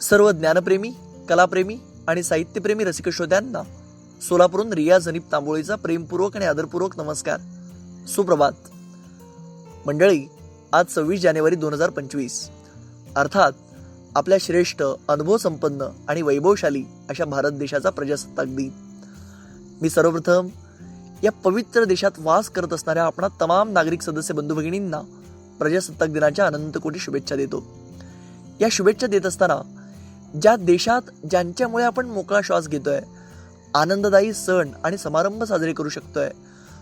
सर्व ज्ञानप्रेमी कलाप्रेमी आणि साहित्यप्रेमी रसिक श्रोत्यांना सोलापूरून रिया जनीप तांबोळीचा प्रेमपूर्वक आणि आदरपूर्वक नमस्कार. सुप्रभात. मंडळी आज सव्वीस जानेवारी दोन हजार पंचवीस. अर्थात आपल्या श्रेष्ठ अनुभवसंपन्न आणि वैभवशाली अशा भारत देशाचा प्रजासत्ताक दिन. मी सर्वप्रथम या पवित्र देशात वास करत असणाऱ्या आपणा तमाम नागरिक सदस्य बंधू भगिनींना प्रजासत्ताक दिनाच्या अनंत कोटी शुभेच्छा देतो. या शुभेच्छा देत असताना ज्या देशात ज्यांच्यामुळे आपण मोकळा श्वास घेतोय आनंददायी सण आणि समारंभ साजरे करू शकतोय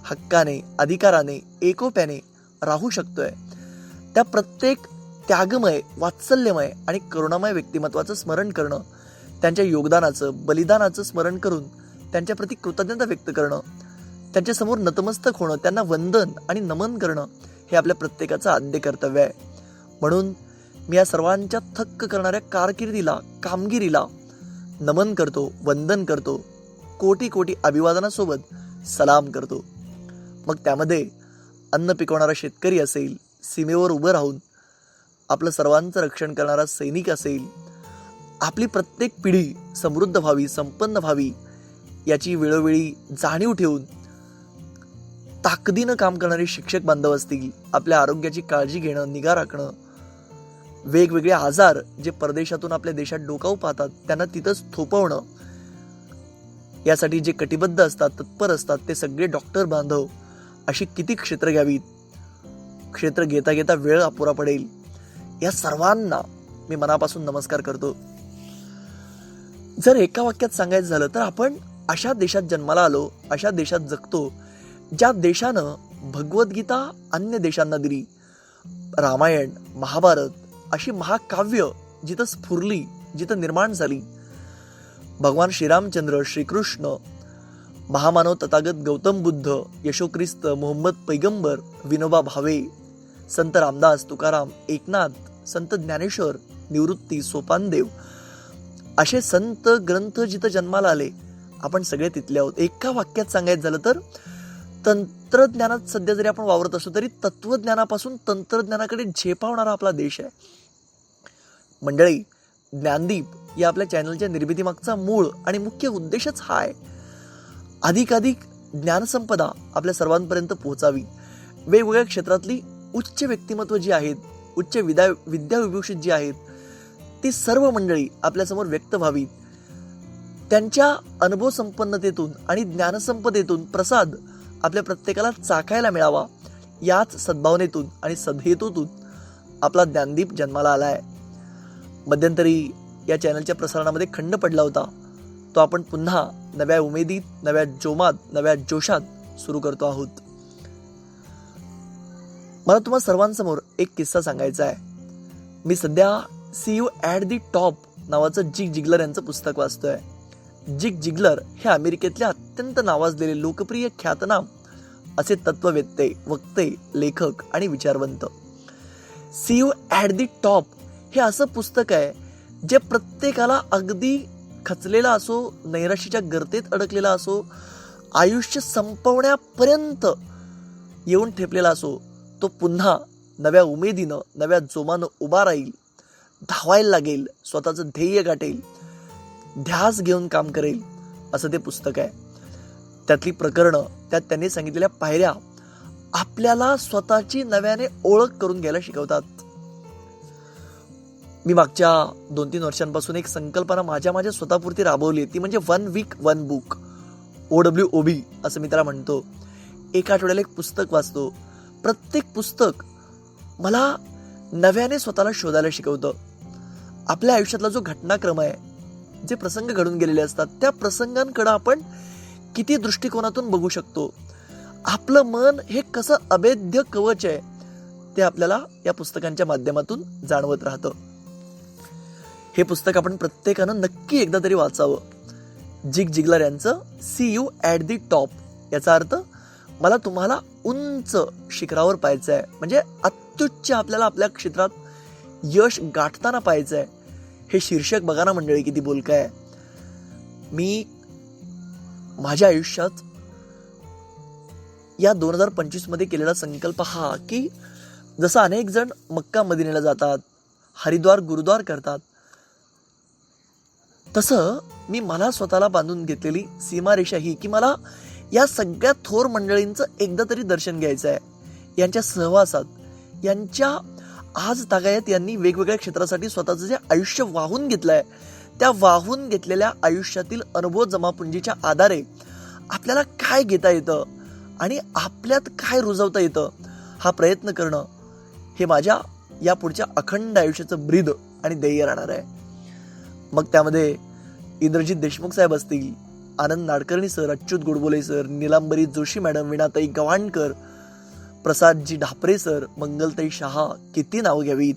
हक्काने अधिकाराने एकोप्याने राहू शकतोय. त्या प्रत्येक त्यागमय वात्सल्यमय आणि करुणामय व्यक्तिमत्वाचं स्मरण करणं त्यांच्या योगदानाचं बलिदानाचं स्मरण करून त्यांच्याप्रती कृतज्ञता व्यक्त करणं त्यांच्यासमोर नतमस्तक होणं त्यांना वंदन आणि नमन करणं हे आपल्या प्रत्येकाचं आद्य कर्तव्य आहे. म्हणून मी या सर्वांच्या थक्क करणाऱ्या कारकिर्दीला कामगिरीला नमन करतो वंदन करतो कोटी कोटी अभिवादनासोबत सलाम करतो. मग त्यामध्ये अन्न पिकवणारा शेतकरी असेल सीमेवर उभं राहून आपलं सर्वांचं रक्षण करणारा सैनिक असेल आपली प्रत्येक पिढी समृद्ध व्हावी संपन्न व्हावी याची वेळोवेळी जाणीव ठेवून ताकदीनं काम करणारे शिक्षक बांधव असतील आपल्या आरोग्याची काळजी घेणं निगा राखणं वेगवेगळे आजार जे परदेशातून आपल्या देशात डोकावू पाहतात त्यांना तिथंच थोपवणं यासाठी जे कटिबद्ध असतात तत्पर असतात ते सगळे डॉक्टर बांधव अशी किती क्षेत्र घ्यावीत? क्षेत्र घेता घेता वेळ अपुरा पडेल. या सर्वांना मी मनापासून नमस्कार करतो. जर एका वाक्यात सांगायचं झालं तर आपण अशा देशात जन्माला आलो अशा देशात जगतो ज्या देशानं भगवद्गीता अन्य देशांना दिली. रामायण महाभारत अशी महाकाव्य जिथं स्फुरली जिथं निर्माण झाली. भगवान श्रीरामचंद्र श्रीकृष्ण महामानव तथागत गौतम बुद्ध यशोख्रिस्त मोहम्मद पैगंबर विनोबा भावे संत रामदास तुकाराम एकनाथ संत ज्ञानेश्वर निवृत्ती सोपानदेव असे संत ग्रंथ जिथं जन्माला आले आपण सगळे तिथले आहोत. एका वाक्यात सांगायचं झालं तर तंत्रज्ञानात सध्या जरी आपण वावरत असलो तरी तत्वज्ञानापासून तंत्रज्ञानाकडे झेपावणारा आपला देश आहे. मंडळी ज्ञानदीप या आपल्या चॅनलच्या निर्मितीमागचा मूळ आणि मुख्य उद्देशच हा आहे. अधिकाधिक ज्ञानसंपदा आपल्या सर्वांपर्यंत पोहोचावी. वेगवेगळ्या क्षेत्रातली उच्च व्यक्तिमत्व जी आहेत उच्च विद्या विद्याविभूषित जी आहेत ती सर्व मंडळी आपल्यासमोर व्यक्त व्हावीत. त्यांच्या अनुभव संपन्नतेतून आणि ज्ञानसंपदेतून प्रसाद आपल्या प्रत्येकाला चाखायला मिळावा याच सद्भावनेतून आणि सदहेतूतून आपला ज्ञानदीप जन्माला आला आहे मध्यंतरी या चॅनलच्या प्रसारणामध्ये खंड पडला होता. तो आपण पुन्हा नव्या उमेदीत नव्या जोमात नव्या जोशात सुरू करतो आहोत. मला तुम्हा सर्वांसमोर एक किस्सा सांगायचा आहे. मी सध्या see you at the top नावाचं जिग जिग्लर यांचं पुस्तक वाचतोय. जिग जिग्लर हे अमेरिकेतले अत्यंत नावाजलेले लोकप्रिय ख्यातनाम असे तत्ववेत्ते वक्ते लेखक आणि विचारवंत. See you at the top हे असं पुस्तक आहे जे प्रत्येकाला अगदी खचलेला असो नैराशीच्या गर्तेत अडकलेला असो आयुष्य संपवण्यापर्यंत येऊन ठेपलेला असो तो पुन्हा नव्या उमेदीनं नव्या जोमानं उभा राहील धावायला लागेल स्वतःचं ध्येय गाठेल ध्यास घेऊन काम करेल असं ते पुस्तक आहे. त्यातली प्रकरणं त्यात त्यांनी सांगितलेल्या पायऱ्या आपल्याला स्वतःची नव्याने ओळख करून घ्यायला शिकवतात. मी मागच्या दोन तीन वर्षांपासून एक संकल्पना माझ्या माझ्या स्वतःपुरती राबवली आहे. ती म्हणजे one week one book. O W O B असं मी त्याला म्हणतो. एका आठवड्याला एक पुस्तक वाचतो. प्रत्येक पुस्तक मला नव्याने स्वतःला शोधायला शिकवतं. आपल्या आयुष्यातला जो घटनाक्रम आहे जे प्रसंग घडून गेलेले असतात त्या प्रसंगांकडं आपण किती दृष्टिकोनातून बघू शकतो. आपलं मन हे कसं अभेद्य कवच आहे ते आपल्याला या पुस्तकांच्या माध्यमातून जाणवत राहतं. हे पुस्तक आपण प्रत्येकानं नक्की एकदा तरी वाचावं. जिग जिगलर यांचं see you at the top याचा अर्थ मला तुम्हाला उंच शिखरावर पाहायचं आहे म्हणजे अत्युच्च आपल्याला आपल्या क्षेत्रात यश गाठताना पाहायचं आहे हे शीर्षक बघा ना मंडळी किती बोलकं आहे मी माझ्या आयुष्यात या दोन हजार पंचवीसमध्ये केलेला संकल्प हा की जसं अनेक जण मक्का मदिनेला जातात हरिद्वार गुरुद्वार करतात तसं मी मला स्वतःला बांधून घेतलेली सीमारेषा ही की मला या सगळ्या थोर मंडळींचं एकदा तरी दर्शन घ्यायचं आहे. यांच्या सहवासात यांच्या आज तागायत यांनी वेगवेगळ्या क्षेत्रासाठी स्वतःचं जे आयुष्य वाहून घेतलं आहे त्या वाहून घेतलेल्या आयुष्यातील अनुभव जमापुंजीच्या आधारे आपल्याला काय घेता येतं आणि आपल्यात काय रुजवता येतं हा प्रयत्न करणं हे माझ्या या पुढच्या अखंड आयुष्याचं ब्रीद आणि ध्येय राहणार आहे. मग त्यामध्ये इंद्रजित देशमुख साहेब असतील Anand Nadkarni sir Achyut Godbole sir Nilambari Joshi madam विणाताई Gavhankar प्रसादजी ढापरे सर मंगलताई शहा किती नावं घ्यावीत?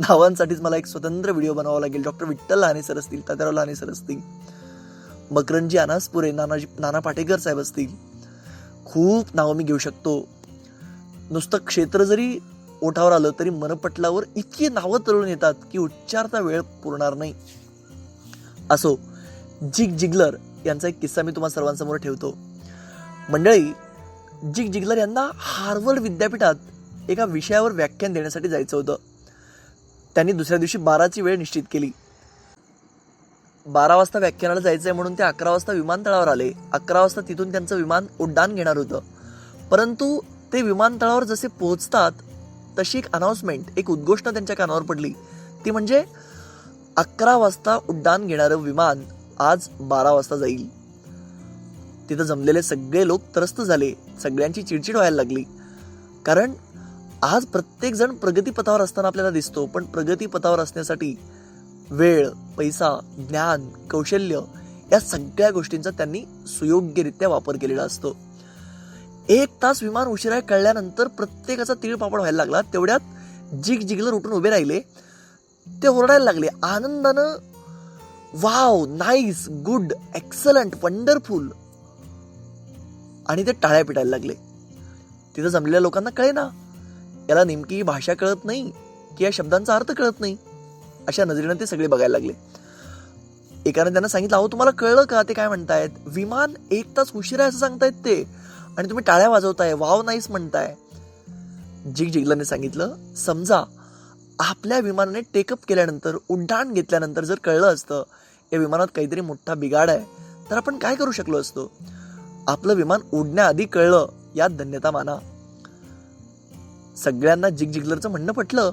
नावांसाठीच मला एक स्वतंत्र व्हिडिओ बनावा लागेल. डॉक्टर विठ्ठल लहाने सर असतील तात्याराव लहाने सर असतील मकरंजी अनासपुरे नानाजी नाना पाटेकर साहेब असतील. खूप नावं मी घेऊ शकतो. नुसतं क्षेत्र जरी ओठावर आलं तरी मनपटलावर इतकी नावं तरुण येतात की उच्चारता वेळ पुरणार नाही. असो जिग जिगलर यांचा एक किस्सा मी तुम्हाला सर्वांसमोर ठेवतो. मंडळी जिग जिगलर यांना हार्वर्ड विद्यापीठात एका विषयावर व्याख्यान देण्यासाठी जायचं होतं. त्यांनी दुसऱ्या दिवशी बाराची वेळ निश्चित केली. बारा वाजता व्याख्यानाला जायचं आहे म्हणून ते अकरा वाजता विमानतळावर आले. अकरा वाजता तिथून त्यांचं विमान उड्डाण घेणार होतं. परंतु ते विमानतळावर जसे पोहोचतात तशी एक अनाउन्समेंट एक उद्घोषणा त्यांच्या कानावर पडली. ती म्हणजे अकरा वाजता उड्डाण घेणारं विमान आज बारा वाजता जाईल. तिथं जमलेले सगळे लोक त्रस्त झाले. सगळ्यांची चिडचिड व्हायला लागली. कारण आज प्रत्येक जण प्रगतीपथावर असताना आपल्याला दिसतो. पण प्रगतीपथावर असण्यासाठी वेळ पैसा ज्ञान कौशल्य या सगळ्या गोष्टींचा त्यांनी सुयोग्यरित्या वापर केलेला असतो. एक तास विमान उशिरा कळल्यानंतर प्रत्येकाचा तिळपापड व्हायला लागला. तेवढ्यात जिग जिगलर उठून उभे राहिले. ते ओरडायला लागले. आनंदानं wow nice good excellent wonderful. आणि ते टाळ्या पिटायला लागले. तिथं जमलेल्या लोकांना कळे ना. याला नेमकी ही भाषा कळत नाही की या शब्दांचा अर्थ कळत नाही अशा नजरेनं ते सगळे बघायला लागले. एकाने त्यांना सांगितलं अहो तुम्हाला कळलं का ते काय म्हणतायत? विमान एक तास उशिरा आहे असं सांगतायत ते. आणि तुम्ही टाळ्या वाजवताय. वाव नाहीस म्हणताय. जिग जिगलाने सांगितलं समजा आपल्या विमानाने टेकअप केल्यानंतर उड्डाण घेतल्यानंतर जर कळलं असतं या विमानात काहीतरी मोठा बिघाड आहे तर आपण काय करू शकलो असतो? आपलं विमान उडण्याआधी कळलं यात धन्यता माना. सगळ्यांना जिग जिगलरचं म्हणणं पटलं.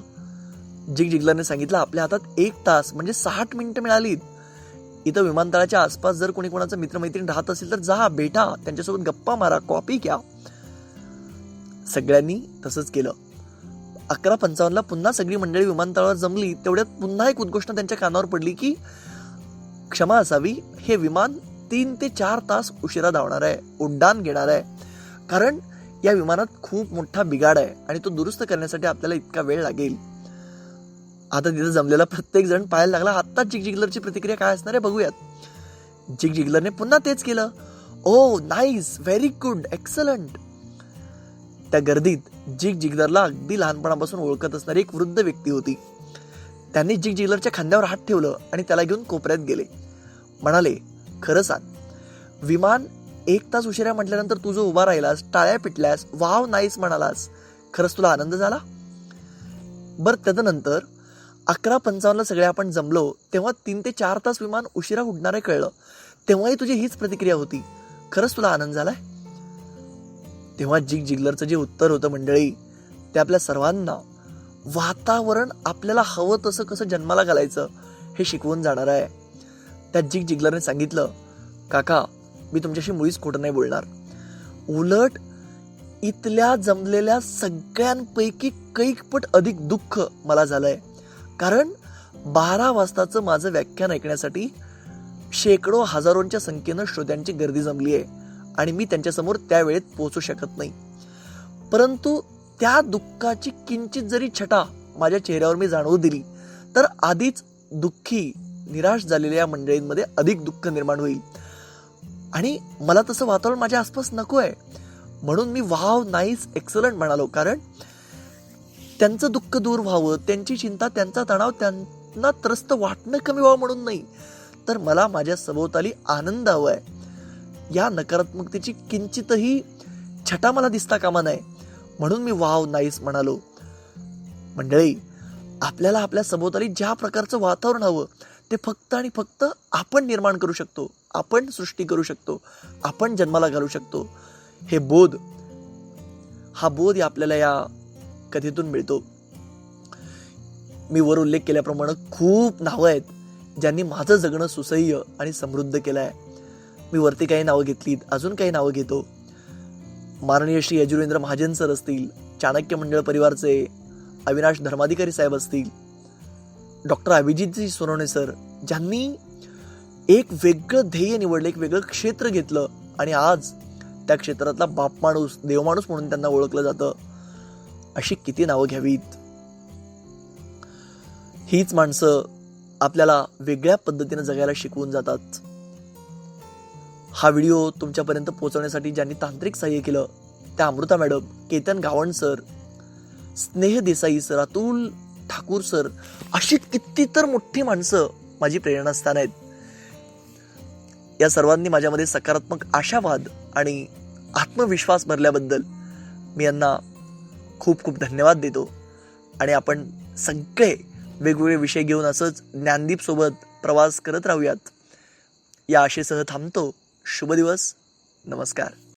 जिग जिगलरने सांगितलं आपल्या हातात एक तास म्हणजे साठ मिनिटं मिळालीत. इथं विमानतळाच्या आसपास जर कोणी कोणाचं मित्रमैत्रीण राहत असेल तर जा भेटा त्यांच्यासोबत गप्पा मारा कॉपी घ्या. सगळ्यांनी तसंच केलं. अकरा पंचावन्नला पुन्हा सगळी मंडळी विमानतळावर जमली तेवढ्यात पुन्हा एक उद्घोषणा त्यांच्या कानावर पडली की क्षमा असावी हे विमान तीन ते चार तास उशिरा धावणार आहे उड्डाण घेणार आहे. कारण या विमानात खूप मोठा बिघाड आहे आणि तो दुरुस्त करण्यासाठी आपल्याला इतका वेळ लागेल. आता तिथं जमलेला प्रत्येक जण पाहायला लागला आत्ता जिग जिगलरची प्रतिक्रिया काय असणार आहे बघूयात. जिग जिगलरने पुन्हा तेच केलं. Oh nice very good excellent त्या गर्दीत जिग जिगलरला अगदी लहानपणापासून ओळखत असणारी एक वृद्ध व्यक्ती होती. त्यांनी जिग जिगलरच्या खांद्यावर हात ठेवलं आणि त्याला घेऊन कोपऱ्यात गेले. म्हणाले खरं सांग विमान एक तास उशिरा म्हटल्यानंतर तू जो उभा राहिलास टाळ्या पिटल्यास वाव नाहीस म्हणालास खरंच तुला आनंद झाला? बर त्याच्यानंतर अकरा पंचावन्नला सगळे आपण जमलो तेव्हा तीन ते चार तास विमान उशिरा उडणारे कळलं. तेव्हाही तुझी हीच प्रतिक्रिया होती. खरंच तुला आनंद झालाय? तेव्हा जिग जिग्लरचं जे उत्तर होतं मंडळी ते आपल्या सर्वांना वातावरण आपल्याला हवं तसं कसं जन्माला घालायचं हे शिकवून जाणार आहे. त्या जिग जिग्लरने सांगितलं काका मी तुमच्याशी मुळीच खोटं नाही बोलणार. उलट इथल्या जमलेल्या सगळ्यांपैकी कैकपट अधिक दुःख मला झालंय. कारण बारा वाजताचं माझं व्याख्यान ऐकण्यासाठी शेकडो हजारोंच्या संख्येनं श्रोत्यांची गर्दी जमली आहे आणि मी त्यांच्यासमोर त्या वेळेत पोहोचू शकत नाही. परंतु त्या दुःखाची किंचित जरी छटा माझ्या चेहऱ्यावर मी जाणवू दिली तर आधीच दुःखी निराश झालेल्या या मंडळींमध्ये अधिक दुःख निर्माण होईल. आणि मला तसं वातावरण माझ्या आसपास नको आहे. म्हणून मी वाव नाईस एक्सलंट म्हणालो कारण त्यांचं दुःख दूर व्हावं त्यांची चिंता त्यांचा तणाव त्यांना त्रस्त वाटणं कमी व्हावं म्हणून नाही तर मला माझ्या सभोवताली आनंद हवा आहे. या नकारात्मकतेची किंचितही छटा मला दिसता कामा नये. म्हणून मी वाव नाईस म्हणालो. मंडळी आपल्याला आपल्या सभोवताली ज्या प्रकारचं वातावरण हवं ते फक्त आणि फक्त आपण निर्माण करू शकतो. आपण सृष्टी करू शकतो. आपण जन्माला घालू शकतो. हे बोध हा बोध आपल्याला या कथेतून मिळतो. मी वर उल्लेख केल्याप्रमाणे खूप नावं आहेत ज्यांनी माझं जगणं सुसह्य आणि समृद्ध केलं आहे मी वरती काही नावं घेतलीत अजून काही नावं घेतो. माननीय श्री यजुरेंद्र महाजन सर असतील चाणक्य मंडळ परिवारचे अविनाश धर्माधिकारी साहेब असतील डॉक्टर अभिजितजी सोनवणे सर ज्यांनी एक वेगळं ध्येय निवडलं एक वेगळं क्षेत्र घेतलं आणि आज त्या क्षेत्रातला बाप माणूस देवमाणूस म्हणून त्यांना ओळखलं जातं अशी किती नावं घ्यावीत. हीच माणसं आपल्याला वेगळ्या पद्धतीनं जगायला शिकवून जातात. हा व्हिडिओ तुमच्यापर्यंत पोहोचवण्यासाठी ज्यांनी तांत्रिक सहाय्य केलं त्या Amrita madam Ketan Gavan sir Sneh Desai sir Atul Thakur sir अशी किती तर मोठी माणसं माझी प्रेरणास्थान आहेत. या सर्वांनी माझ्यामध्ये सकारात्मक आशावाद आणि आत्मविश्वास भरल्याबद्दल मी यांना खूप खूप धन्यवाद देतो. आणि आपण सगळे वेगवेगळे विषय घेऊन असंच ज्ञानदीपसोबत प्रवास करत राहूयात. या आशेसह थांबतो. शुभ दिवस. नमस्कार.